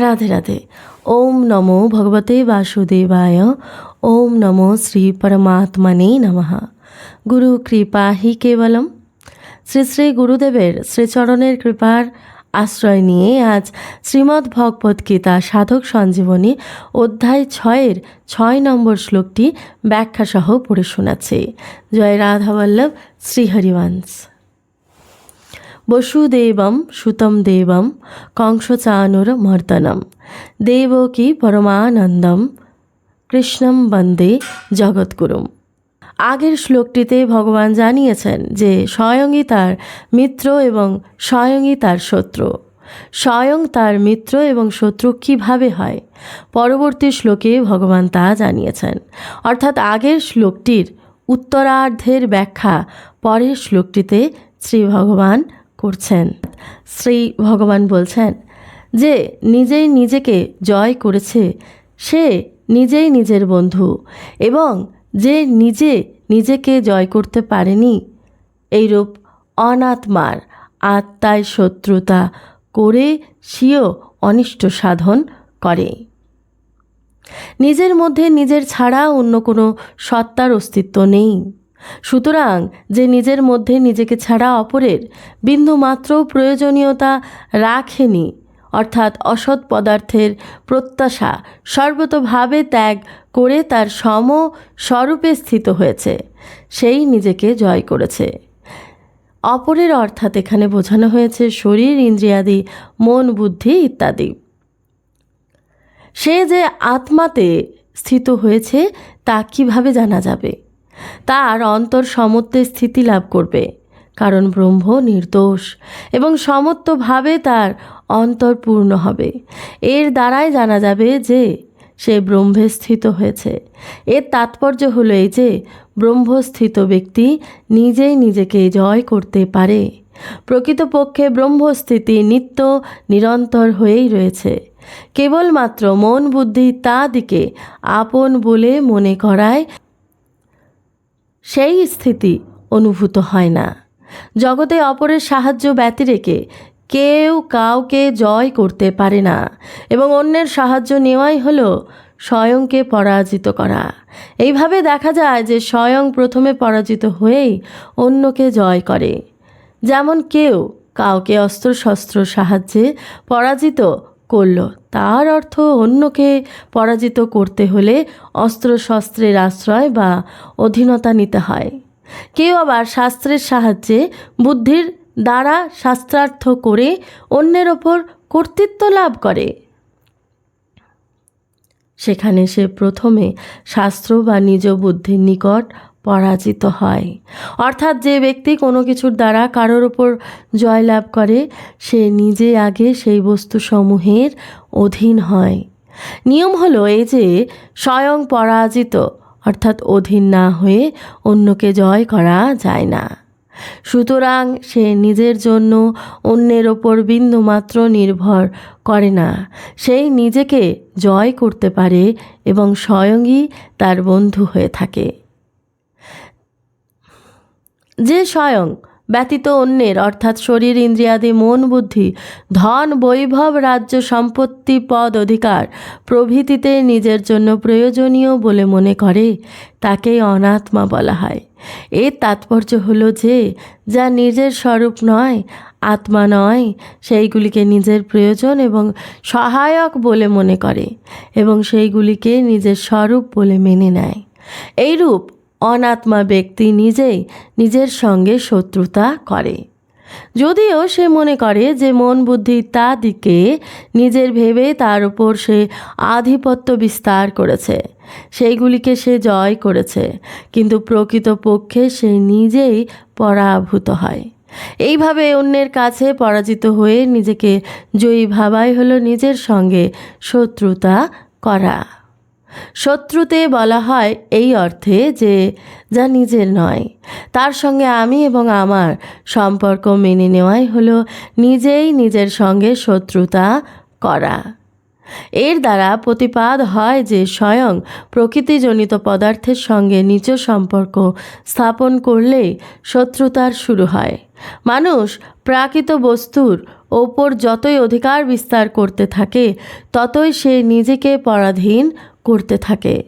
রাধে রাধে। ওম নমো ভগবতে বাসুদেবায়। ওম নমো শ্রী পরমাত্মনে নমঃ। গুরু কৃপা হি কেবলম। শ্রী শ্রী গুরুদেবের শ্রীচরণের কৃপার আশ্রয় নিয়ে আজ শ্রীমদ্ ভগবত গীতা সাধক সঞ্জীবনী অধ্যায় ছয়ের ছয় নম্বর শ্লোকটি ব্যাখ্যাসহ পড়ে শোনাচ্ছে। জয় রাধাবল্লভ, শ্রীহরিবংশ। বসুদেবম সুতম দেবম কংসচানুর মর্দনম দেবকী পরমানন্দম কৃষ্ণম বন্দে জগৎগুরুম আগের শ্লোকটিতে ভগবান জানিয়েছেন যে স্বয়ংই তার মিত্র এবং স্বয়ংই তার শত্রু। স্বয়ং তার মিত্র এবং শত্রু কীভাবে হয়? পরবর্তী শ্লোকে ভগবান তা জানিয়েছেন। অর্থাৎ আগের শ্লোকটির উত্তরার্ধের ব্যাখ্যা পরের শ্লোকটিতে শ্রী ভগবান করছেন। শ্রী ভগবান বলছেন, যে নিজেই নিজেকে জয় করেছে, সে নিজেই নিজের বন্ধু এবং যে নিজে নিজেকে জয় করতে পারেনি, এইরূপ অনাত্মার আত্মায় শত্রুতা করে সেও অনিষ্ট সাধন করে। নিজের মধ্যে নিজের ছাড়া অন্য কোনো সত্তার অস্তিত্ব নেই। সুতরাং যে নিজের মধ্যে নিজেকে ছাড়া অপরের বিন্দুমাত্র প্রয়োজনীয়তা রাখেনি, অর্থাৎ অসৎ পদার্থের প্রত্যাশা সর্বতভাবে ত্যাগ করে তার সম স্বরূপে স্থিত হয়েছে, সেই নিজেকে জয় করেছে। অপরের অর্থাৎ এখানে বোঝানো হয়েছে শরীর, ইন্দ্রিয়াদি, মন, বুদ্ধি ইত্যাদি। সে যে আত্মাতে স্থিত হয়েছে তা কীভাবে জানা যাবে? তার অন্তর সমত্বে স্থিতি লাভ করবে, কারণ ব্রহ্ম নির্দোষ এবং সমত্বভাবে তার অন্তর পূর্ণ হবে। এর দ্বারাই জানা যাবে যে সে ব্রহ্মে স্থিত হয়েছে। এর তাৎপর্য হলো এই যে, ব্রহ্মস্থিত ব্যক্তি নিজেই নিজেকে জয় করতে পারে। প্রকৃতপক্ষে ব্রহ্মস্থিতি নিত্য নিরন্তর হয়েই রয়েছে। কেবলমাত্র মন বুদ্ধি তা দিকে আপন বলে মনে করায় সেই স্থিতি অনুভূত হয় না। জগতে অপরের সাহায্য ব্যতি রেখে কেউ কাউকে জয় করতে পারে না এবং অন্যের সাহায্য নেওয়াই হলো স্বয়ংকে পরাজিত করা। এইভাবে দেখা যায় যে স্বয়ং প্রথমে পরাজিত হয়েই অন্যকে জয় করে। যেমন কেউ কাউকে অস্ত্রশস্ত্র সাহায্যে পরাজিত করল। তার অর্থ অন্যকে পরাজিত করতে হলে অস্ত্রশস্ত্রের আশ্রয় বা অধীনতা নিতে হয়। কেউ আবার শাস্ত্রের সাহায্যে বুদ্ধির দ্বারা শাস্ত্রার্থ করে অন্যের ওপর কর্তৃত্ব লাভ করে। সেখানে সে প্রথমে শাস্ত্র বা নিজ বুদ্ধির নিকট পরাজিত হয়। অর্থাৎ যে ব্যক্তি কোনো কিছুর দ্বারা কারোর ওপর জয়লাভ করে, সে নিজে আগে সেই বস্তুসমূহের অধীন হয়। নিয়ম হলো এই যে, স্বয়ং পরাজিত, অর্থাৎ অধীন না হয়ে অন্যকে জয় করা যায় না। সুতরাং সে নিজের জন্য অন্যের ওপর বিন্দুমাত্র নির্ভর করে না। সেই নিজেকে জয় করতে পারে এবং স্বয়ংই তার বন্ধু হয়ে থাকে। যে স্বয়ং ব্যতীত অন্যের, অর্থাৎ শরীর, ইন্দ্রিয়াদি, মন, বুদ্ধি, ধন, বৈভব, রাজ্য, সম্পত্তি, পদ, অধিকার প্রভৃতিতে নিজের জন্য প্রয়োজনীয় বলে মনে করে, তাকেই অনাত্মা বলা হয়। এর তাৎপর্য হলো যে, যা নিজের স্বরূপ নয়, আত্মা নয়, সেইগুলিকে নিজের প্রয়োজন এবং সহায়ক বলে মনে করে এবং সেইগুলিকে নিজের স্বরূপ বলে মেনে নেয়। এইরূপ অনাত্মা ব্যক্তি নিজেই নিজের সঙ্গে শত্রুতা করে। যদিও সে মনে করে যে মন বুদ্ধি তা দিকে নিজের ভেবে তার উপর সে আধিপত্য বিস্তার করেছে, সেইগুলিকে সে জয় করেছে, কিন্তু প্রকৃতপক্ষে সে নিজেই পরাভূত হয়। এইভাবে অন্যের কাছে পরাজিত হয়ে নিজেকে জয়ী ভাবাই হলো নিজের সঙ্গে শত্রুতা করা। শত্রুতে বলা হয় এই অর্থে যে, যা নিজের নয়। তার সঙ্গে আমি এবং আমার সম্পর্ক মেনে নেওয়াই হলো নিজেই নিজের সঙ্গে শত্রুতা করা। এর দ্বারা প্রতিপাদ হয় যে, স্বয়ং প্রকৃতিজনিত পদার্থের সঙ্গে নিজ সম্পর্ক স্থাপন করলেই শত্রুতার শুরু হয়। মানুষ প্রাকৃত বস্তুর ওপর যতই অধিকার বিস্তার করতে থাকে, ততই সে নিজেকে পরাধীন করতে থাকে।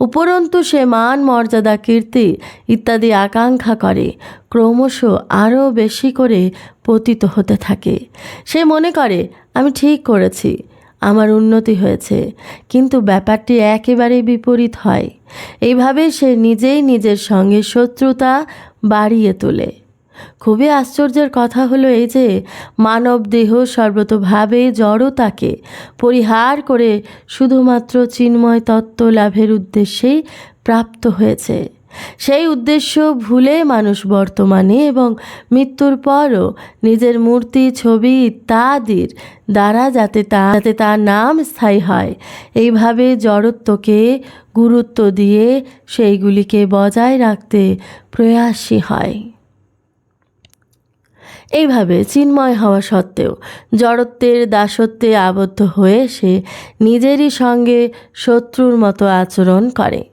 উপরন্তু সে মান, মর্যাদা, কীর্তি ইত্যাদি আকাঙ্ক্ষা করে, ক্রমশ আরও বেশি করে পতিত হতে থাকে। সে মনে করে, আমি ঠিক করেছি, আমার উন্নতি হয়েছে, কিন্তু ব্যাপারটি একেবারেই বিপরীত হয়। এইভাবে সে নিজেই নিজের সঙ্গে শত্রুতা বাড়িয়ে তোলে। খুবই আশ্চর্যের কথা হলো এই যে মানব দেহ সর্বতভাবে জড়তাকে পরিহার করে শুধুমাত্র চিন্ময় তত্ত্ব লাভের উদ্দেশ্যেই প্রাপ্ত হয়েছে। সেই উদ্দেশ্য ভুলে মানুষ বর্তমানে এবং মৃত্যুর পরও নিজের মূর্তি, ছবি ইত্যাদির দ্বারা যাতে তা, যাতে তার নাম স্থায়ী হয়, এইভাবে জড়ত্বকে গুরুত্ব দিয়ে সেইগুলিকে বজায় রাখতে প্রয়াসী হয়। এইভাবে চিন্ময় হওয়া সত্ত্বেও জড়ত্বের দাসত্বে আবদ্ধ হয়ে সে নিজেরই সঙ্গে শত্রুর মতো আচরণ করে।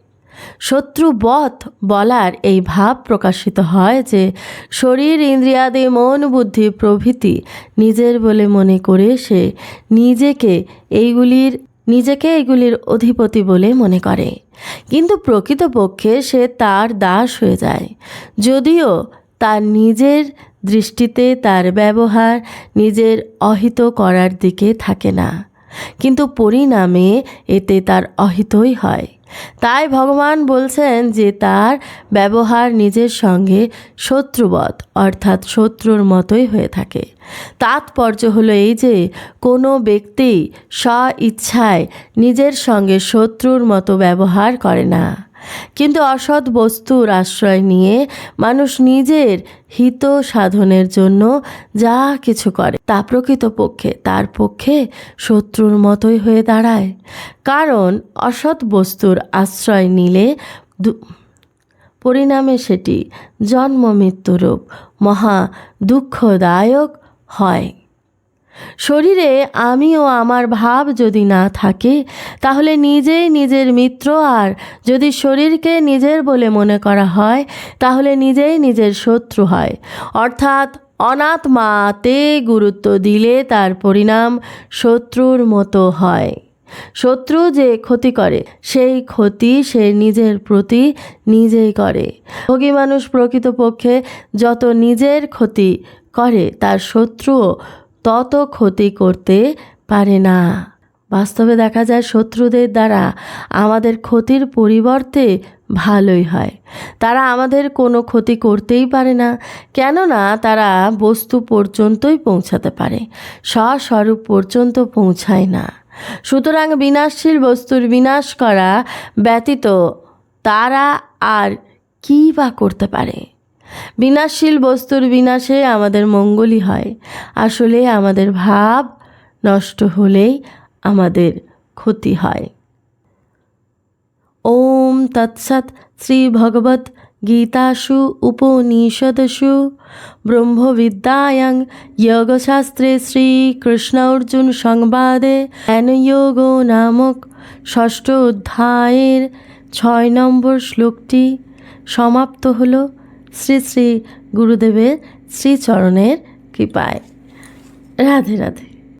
শত্রুবধ বলার এই ভাব প্রকাশিত হয় যে শরীর ইন্দ্রিয়াদি মন বুদ্ধি প্রভৃতি নিজের বলে মনে করে সে নিজেকে এইগুলির, নিজেকে এগুলির অধিপতি বলে মনে করে। কিন্তু প্রকৃতপক্ষে সে তার দাস হয়ে যায়। যদিও তার নিজের দৃষ্টিতে তার ব্যবহার নিজের অহিত করার দিকে থাকে না। কিন্তু পরিণামে এতে তার অহিতই হয়। তাই ভগবান বলছেন যে তার ব্যবহার নিজের সঙ্গে শত্রুবৎ, অর্থাৎ শত্রুর মতোই হয়ে থাকে। তাৎপর্য হলো এই যে, কোনো ব্যক্তি স্ব ইচ্ছায় নিজের সঙ্গে শত্রুর মতো ব্যবহার করে না। কিন্তু অসৎ বস্তুর আশ্রয় নিয়ে মানুষ নিজের হিত সাধনের জন্য যা কিছু করে তা প্রকৃতপক্ষে তার পক্ষে শত্রুর মতোই হয়ে দাঁড়ায়। কারণ অসৎ বস্তুর আশ্রয় নিলে পরিণামে সেটি জন্ম মৃত্যুরূপ, মহা দুঃখদায়ক হয়। শরীরে আমি ও আমার ভাব যদি না থাকে, তাহলে নিজেই নিজের মিত্র আর যদি শরীরকে নিজের বলে মনে করা হয়, তাহলে নিজেই নিজের শত্রু হয়। অর্থাৎ অনাত্মাতে গুরুত্ব দিলে তার পরিণাম শত্রুর মতো হয়। শত্রু যে ক্ষতি করে, সেই ক্ষতি সে নিজের প্রতি নিজেই করে। ভোগী মানুষ প্রকৃতপক্ষে যত নিজের ক্ষতি করে, তার শত্রুও তত ক্ষতি করতে পারে না। বাস্তবে দেখা যায় শত্রুদের দ্বারা আমাদের ক্ষতির পরিবর্তে ভালোই হয়। তারা আমাদের কোনো ক্ষতি করতেই পারে না, কেননা তারা বস্তু পর্যন্তই পৌঁছাতে পারে, স্বস্বরূপ পর্যন্ত পৌঁছায় না। সুতরাং বিনাশশীল বস্তুর বিনাশ করা ব্যতীত তারা আর কী বা করতে পারে? বিনাশশীল বস্তুর বিনাশে আমাদের মঙ্গলই হয়। আসলে আমাদের ভাব নষ্ট হলেই আমাদের ক্ষতি হয়। ওম তৎসৎ শ্রী ভগবত গীতাসু উপনিষদসু ব্রহ্মবিদ্যায়াং যোগশাস্ত্রে শ্রীকৃষ্ণ অর্জুন সংবাদে জ্ঞানযোগ নামক ষষ্ঠ অধ্যায়ের ছয় নম্বর শ্লোকটি সমাপ্ত হলো। শ্রী শ্রী গুরুদেবের শ্রীচরণের কৃপায়। রাধে রাধে।